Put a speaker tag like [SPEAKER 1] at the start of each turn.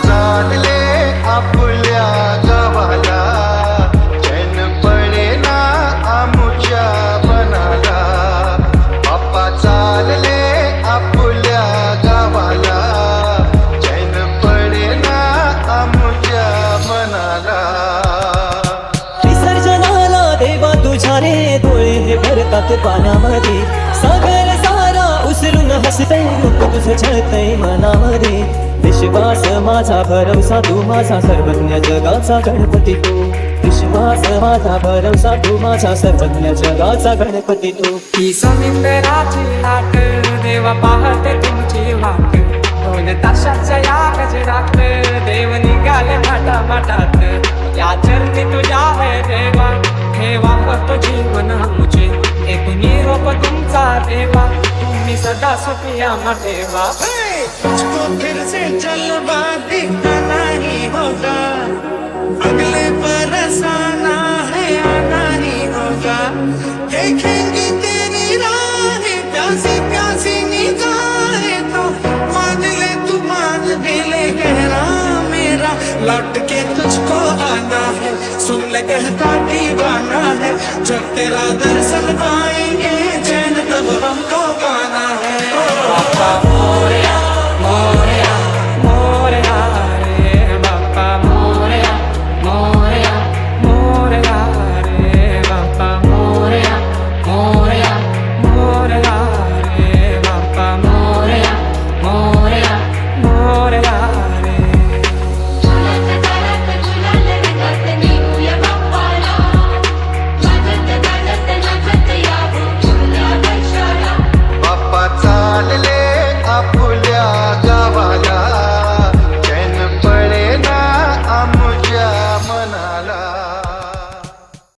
[SPEAKER 1] चालले आपल्या गावाला. जन पडे ना आमुच्या बनाला पप्पा चालले आपल्या गावाला. जन पडे ना आमुच्या बनाला
[SPEAKER 2] विसर्जनाला देवा तुझ्या रे डोळे हे भरतात पानामध्ये. सागर सारा उचलून हसतय रूप तुझं छळतय मनामध्ये. विश्वास माझा भरवसा तू माझा सर्वज्ञ जगाचा गणपती तू. विश्वास माझा भरवसा तू माझा सर्वज्ञ जगाचा गणपती तू.
[SPEAKER 3] ही समिंदराची लाट देवा पाहते तुमची वाट. दोन ताशाच्या या गजरात देव निघाले माटा माटात या चरणी तुझ्या है देवा ठेवा होतो जीवन आमचे. एक निरोप तुमचा देवा. सदा सुखिया ठेवा
[SPEAKER 4] मुझको फिर से जलवा दिखाना नहीं होगा। अगले बरस आना है, आना ही होगा। देखेंगे तेरी राहें, प्यासी प्यासी निगाहें तो। मान ले तू, मान भी ले, गहरा मेरा। लौट के तुझको आना है, सुन ले कहता दीवाना है। जब तेरा दर्शन पाएँगे